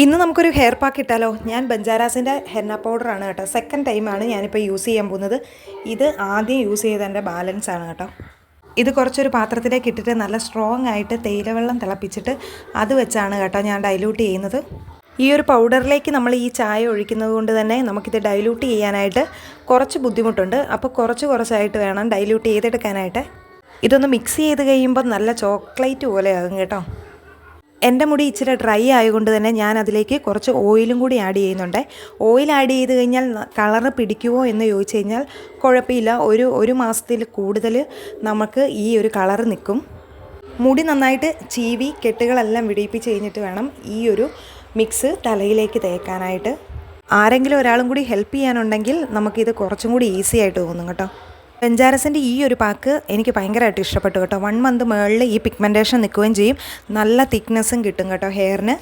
ഇന്ന് നമുക്കൊരു hair pack ഇട്ടാലോ? ഞാൻ ബഞ്ചാരാസിന്റെ ഹെന്ന പൗഡറാണ് കേട്ടോ. സെക്കൻഡ് ടൈമാണ് ഞാനിപ്പോൾ യൂസ് ചെയ്യാൻ പോകുന്നത്. ഇത് ആദ്യം യൂസ് ചെയ്തതിന്റെ ബാലൻസ് ആണ് കേട്ടോ. ഇത് കുറച്ചൊരു പാത്രത്തിലേക്ക് ഇട്ടിട്ട് നല്ല സ്ട്രോങ് ആയിട്ട് തേയിലവെള്ളം തിളപ്പിച്ചിട്ട് അത് വെച്ചാണ് കേട്ടോ ഞാൻ ഡൈല്യൂട്ട് ചെയ്യുന്നത്. ഈ ഒരു പൗഡറിലേക്ക് നമ്മൾ ഈ ചായ ഒഴിക്കുന്നത് കൊണ്ട് തന്നെ നമുക്കിത് ഡൈല്യൂട്ട് ചെയ്യാനായിട്ട് കുറച്ച് ബുദ്ധിമുട്ടുണ്ട്. അപ്പോൾ കുറച്ച് കുറച്ചായിട്ട് വേണം ഡൈല്യൂട്ട് ചെയ്തെടുക്കാനായിട്ട്. ഇതൊന്ന് മിക്സ് ചെയ്ത് കഴിയുമ്പോൾ നല്ല ചോക്ലേറ്റ് പോലെയാകും കേട്ടോ. എന്റെ മുടി ഇച്ചിരി ഡ്രൈ ആയതുകൊണ്ട് തന്നെ ഞാൻ അതിലേക്ക് കുറച്ച് ഓയിലും കൂടി ആഡ് ചെയ്യുന്നുണ്ട്. ഓയിൽ ആഡ് ചെയ്ത് കഴിഞ്ഞാൽ കളറ് പിടിക്കുമോ എന്ന് ചോദിച്ചു കഴിഞ്ഞാൽ കുഴപ്പമില്ല. ഒരു ഒരു മാസത്തിൽ കൂടുതൽ നമുക്ക് ഈ ഒരു കളറ് നിൽക്കും. മുടി നന്നായിട്ട് ചീവി കെട്ടുകളെല്ലാം വിടിയിപ്പിച്ച് കഴിഞ്ഞിട്ട് വേണം ഈ ഒരു മിക്സ് തലയിലേക്ക് തേക്കാനായിട്ട്. ആരെങ്കിലും ഒരാളും കൂടി ഹെൽപ്പ് ചെയ്യാനുണ്ടെങ്കിൽ നമുക്കിത് കുറച്ചും കൂടി ഈസി ആയിട്ട് തോന്നും കേട്ടോ. ബെഞ്ചാരസിന്റെ ഈ ഒരു പാക്ക് എനിക്ക് ഭയങ്കരമായിട്ട് ഇഷ്ടപ്പെട്ടു കേട്ടോ. വൺ മന്ത് മുകളിൽ ഈ പിഗ്മെന്റേഷൻ നിൽക്കുകയും ചെയ്യും. നല്ല തിക്നെസ്സും കിട്ടും കേട്ടോ ഹെയറിന്